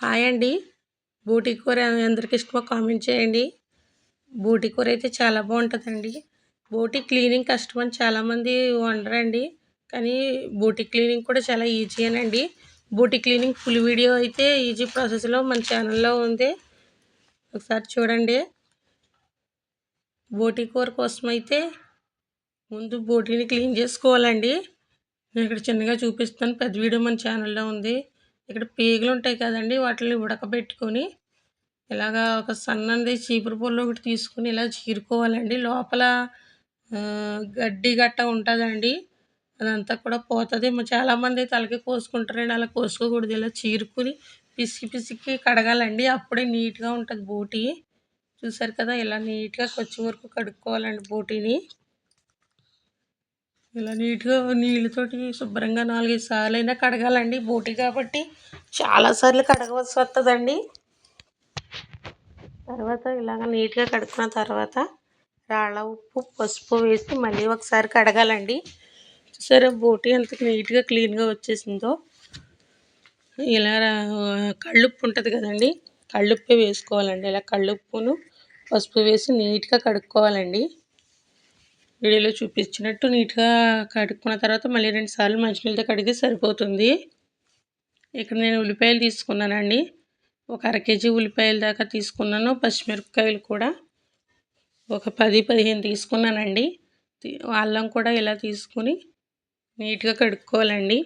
Hi అండి. బూటీ కూర అందరికి ఇష్టమో కామెంట్ చేయండి. బూటీ కూర అయితే చాలా బాగుంటుందండి. బూటీ క్లీనింగ్ కష్టం అని చాలామంది వండరండి. కానీ బూటీ క్లీనింగ్ కూడా చాలా ఈజీ అనండి. బూటీ క్లీనింగ్ ఫుల్ వీడియో అయితే ఈజీ ప్రాసెస్లో మన ఛానల్లో ఉంది. ఒకసారి చూడండి. బోటీ కూర కోసం అయితే ముందు బోటీని క్లీన్ చేసుకోవాలండి. నేను ఇక్కడ చిన్నగా చూపిస్తాను పెద్ద వీడియో మన ఛానల్లో ఉంది. ఇక్కడ పేగులు ఉంటాయి కదండి వాటిని ఉడకబెట్టుకొని ఇలాగా ఒక సన్నది చీపురు పొల్లు ఒకటి తీసుకుని ఇలా చీరుకోవాలండి. లోపల గడ్డి గట్ట ఉంటుందండి. అదంతా కూడా పోతుంది. చాలామంది తలకి కోసుకుంటారండి అలా కోసుకోకూడదు. ఇలా చీరుకుని పిసికి పిసికి కడగాలండి. అప్పుడే నీట్గా ఉంటుంది బోటి. చూసారు కదా ఇలా నీట్గా కొచ్చి వరకు కడుక్కోవాలండి బోటీని. ఇలా నీట్గా నీళ్ళతోటి శుభ్రంగా నాలుగైదు సార్లు అయినా కడగాలండి. బోటి కాబట్టి చాలాసార్లు కడగవలసి వస్తుందండి తర్వాత ఇలాగ నీట్గా కడుక్కున్న తర్వాత రాళ్ళ ఉప్పు పసుపు వేసి మళ్ళీ ఒకసారి కడగాలండి. సరే బోటి ఎంత నీట్గా క్లీన్గా వచ్చేసిందో. ఇలా కళ్ళుప్పు ఉంటుంది కదండి. కళ్ళుప్పు వేసుకోవాలండి. ఇలా కళ్ళుప్పును పసుపు వేసి నీట్గా కడుక్కోవాలండి. వీడియోలో చూపించినట్టు నీట్గా కడుక్కున్న తర్వాత మళ్ళీ రెండు సార్లు మంచినీళ్ళతో కడిగితే సరిపోతుంది. ఇక్కడ నేను ఉల్లిపాయలు తీసుకున్నానండి. ఒక అర కేజీ ఉల్లిపాయల దాకా తీసుకున్నాను. పచ్చిమిరపకాయలు కూడా ఒక పది పదిహేను తీసుకున్నానండి. అల్లం కూడా ఇలా తీసుకుని నీట్గా కడుక్కోవాలండి.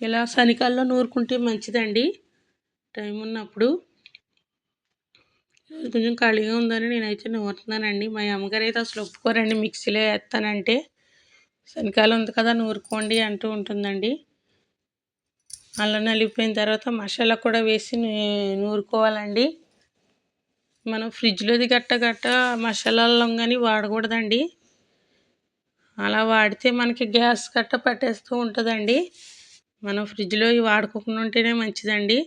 ఇలా శనికాల్లో నూరుకుంటే మంచిదండి. టైం ఉన్నప్పుడు కొంచెం ఖాళీగా ఉందని నేనైతే నూరుతున్నానండి. మా అమ్మగారు అయితే అసలు ఒప్పుకోరండి మిక్సీలో వేస్తానంటే. శనికాలం ఉంది కదా నూరుకోండి అంటూ ఉంటుందండి. అల్లం నలిగిపోయిన తర్వాత మసాలా కూడా వేసి నూరుకోవాలండి. మనం ఫ్రిడ్జ్లోది గట్ట గట్ట మసాలాల్లో కానీ వాడకూడదండి. అలా వాడితే మనకి గ్యాస్ గట్ట పట్టేస్తూ ఉంటుందండి. మనం ఫ్రిడ్జ్లో వాడుకోకుండా ఉంటేనే మంచిదండి.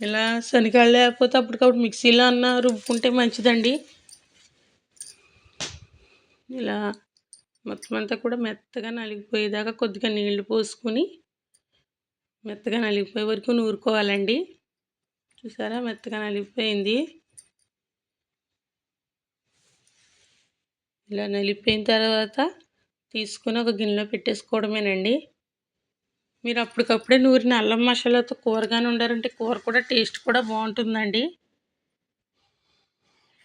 ఇలా శనగలు లేకపోతే అప్పటికప్పుడు మిక్సీలో అన్న రుబ్బుకుంటే మంచిదండి. ఇలా మొత్తం అంతా కూడా మెత్తగా నలిగిపోయేదాకా కొద్దిగా నీళ్ళు పోసుకొని మెత్తగా నలిగిపోయే వరకు నూరుకోవాలండి. చూసారా? మెత్తగా నలిగిపోయింది. ఇలా నలిగిపోయిన తర్వాత తీసుకొని ఒక గిన్నెలో పెట్టేసుకోవడమేనండి. మీరు అప్పటికప్పుడే నూరిన అల్లం మసాలాతో కూరగానే ఉండారంటే కూర కూడా టేస్ట్ కూడా బాగుంటుందండి.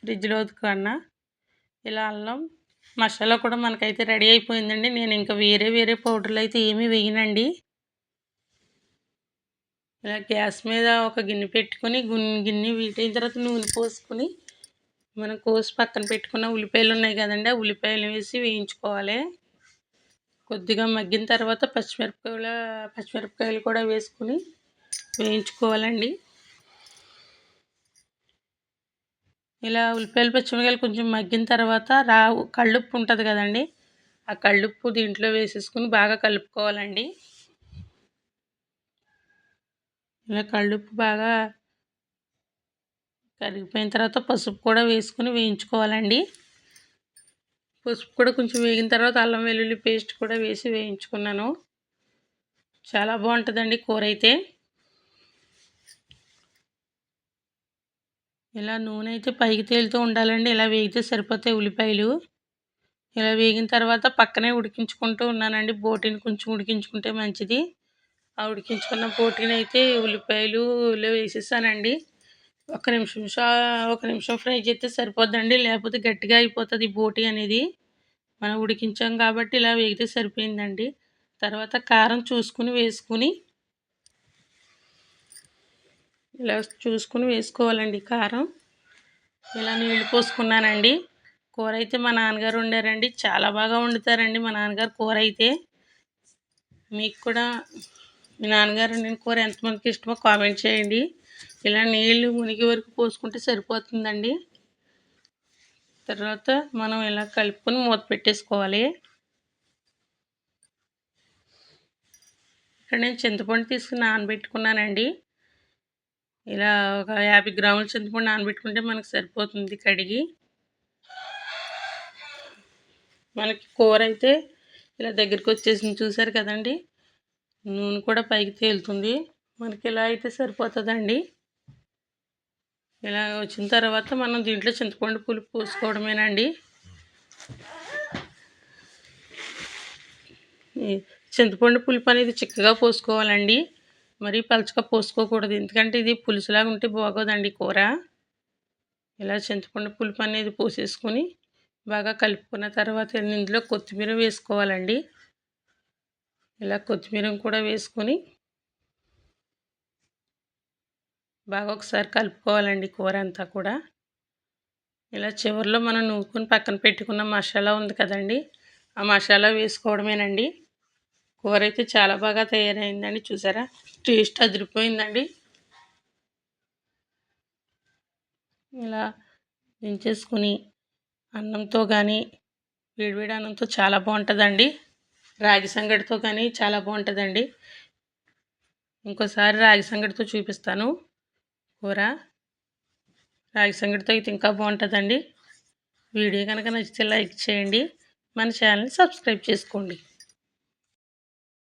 ఫ్రిడ్జ్లో కన్నా ఇలా అల్లం మసాలా కూడా మనకైతే రెడీ అయిపోయిందండి. నేను ఇంకా వేరే వేరే పౌడర్లు అయితే ఏమీ వేయనండి. ఇలా గ్యాస్ మీద ఒక గిన్నె పెట్టుకొని గిన్నె వీటైన తర్వాత నూనె పోసుకొని మనం కోసి పక్కన పెట్టుకున్న ఉల్లిపాయలు ఉన్నాయి కదండి ఆ ఉల్లిపాయలు వేసి వేయించుకోవాలి. కొద్దిగా మగ్గిన తర్వాత పచ్చిమిరపకాయల పచ్చిమిరపకాయలు కూడా వేసుకుని వేయించుకోవాలండి. ఇలా ఉల్లిపాయలు పచ్చిమిరపకాయలు కొంచెం మగ్గిన తర్వాత రా కళ్ళుప్పు ఉంటుంది కదండి ఆ కళ్ళుప్పు దీంట్లో వేసేసుకుని బాగా కలుపుకోవాలండి. ఇలా కళ్ళుప్పు బాగా కరిగిపోయిన తర్వాత పసుపు కూడా వేసుకుని వేయించుకోవాలండి. పసుపు కూడా కొంచెం వేగిన తర్వాత అల్లం వెల్లుల్లి పేస్ట్ కూడా వేసి వేయించుకున్నాను. చాలా బాగుంటుందండి కూర అయితే. ఇలా నూనె అయితే పైకి తేలుతూ ఉండాలండి. ఇలా వేగితే సరిపోతాయి ఉల్లిపాయలు. ఇలా వేగిన తర్వాత పక్కనే ఉడికించుకుంటూ ఉన్నానండి. బోటిని కొంచెం ఉడికించుకుంటే మంచిది. ఆ ఉడికించుకున్న బోటిని అయితే ఉల్లిపాయలు వేసేసానండి. ఒక నిమిషం ఒక నిమిషం ఫ్రై చేస్తే సరిపోద్దండి. లేకపోతే గట్టిగా అయిపోతుంది బోటి అనేది. మనం ఉడికించాం కాబట్టి ఇలా వేగితే సరిపోయిందండి. తర్వాత కారం చూసుకుని వేసుకుని ఇలా చూసుకుని వేసుకోవాలండి కారం. ఇలా నీళ్ళు పోసుకున్నానండి. కూర అయితే మా నాన్నగారు వండారండి. చాలా బాగా వండుతారండి మా నాన్నగారు కూర అయితే. మీకు కూడా మీ నాన్నగారు నేను కూర ఎంతమందికి ఇష్టమో కామెంట్ చేయండి. ఇలా నీళ్ళు మునిగి వరకు పోసుకుంటే సరిపోతుందండి. తర్వాత మనం ఇలా కలుపుకొని మూత పెట్టేసుకోవాలి. ఇక్కడ నేను చింతపండు తీసుకుని నానబెట్టుకున్నానండి. ఇలా ఒక యాభై గ్రాముల చింతపండు నానబెట్టుకుంటే మనకు సరిపోతుంది కడిగి. మనకి కూర అయితే ఇలా దగ్గరికి వచ్చేసింది చూసారు కదండి. నూనె కూడా పైకి తేలుతుంది. మనకి ఇలా అయితే సరిపోతుందండి. ఇలా వచ్చిన తర్వాత మనం దీంట్లో చింతపండు పులుపు పోసుకోవడమేనండి. చింతపండు పులుపు అనేది చిక్కగా పోసుకోవాలండి. మరీ పలచగా పోసుకోకూడదు. ఎందుకంటే ఇది పులుసులాగా ఉంటే బాగోదండి కూర. ఇలా చింతపండు పులుపు అనేది పోసేసుకొని బాగా కలుపుకున్న తర్వాత ఇందులో కొత్తిమీర వేసుకోవాలండి. ఇలా కొత్తిమీర కూడా వేసుకొని బాగా ఒకసారి కలుపుకోవాలండి కూర అంతా కూడా. ఇలా చివరిలో మనం నూరుకుని పక్కన పెట్టుకున్న మసాలా ఉంది కదండి ఆ మసాలా వేసుకోవడమేనండి. కూర అయితే చాలా బాగా తయారైందండి చూసారా? టేస్ట్ అదిరిపోయిందండి. ఇలా దించేసుకుని అన్నంతో కానీ వేడివేడి అన్నంతో చాలా బాగుంటుందండి. రాగి సంగటితో కానీ చాలా బాగుంటుందండి. ఇంకోసారి రాగి సంగటితో చూపిస్తాను. కూర రాగి సంగటితో అయితే ఇంకా బాగుంటుందండి. వీడియో కనుక నచ్చితే లైక్ చేయండి. మన ఛానల్ని సబ్స్క్రైబ్ చేసుకోండి.